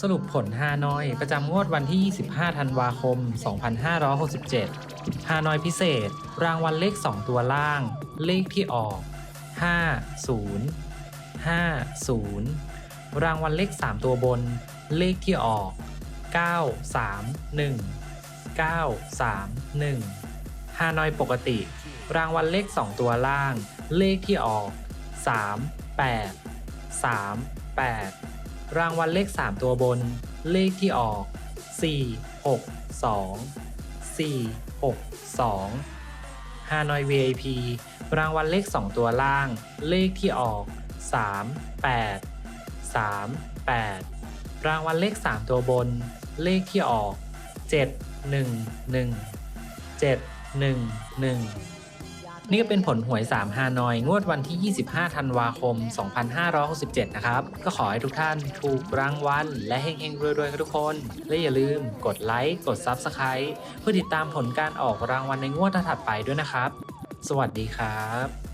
สรุปผลฮานอย ประจำงวดวันที่ 25 ธันวาคม 2567 ฮานอยพิเศษ รางวัลเลข 2 ตัวล่าง เลขที่ออก 50 50 รางวัลเลข 3 ตัวบน เลขที่ออก 931 931 ฮานอยปกติ รางวัลเลข 2 ตัวล่าง เลขที่ออก 38 38 รางวัลเลข 3 ตัวบน เลขที่ออก 4 6 2 4 6 2ฮานอย VIP รางวัลเลข 2 ตัวล่าง เลขที่ออก 3 8 3 8 รางวัลเลข 3 ตัวบน เลขที่ออก 7 1 1 7 1 1 นี่ก็เป็นผลหวย 3 ฮานอย งวดวันที่ 25 ธันวาคม 2567 นะครับ ก็ขอให้ทุกท่านถูกรางวัล และเฮงๆรวยๆกันทุกคน และอย่าลืมกดไลค์กด Subscribe เพื่อติดตามผลการออกรางวัลในงวดถัดไปด้วยนะครับ สวัสดีครับ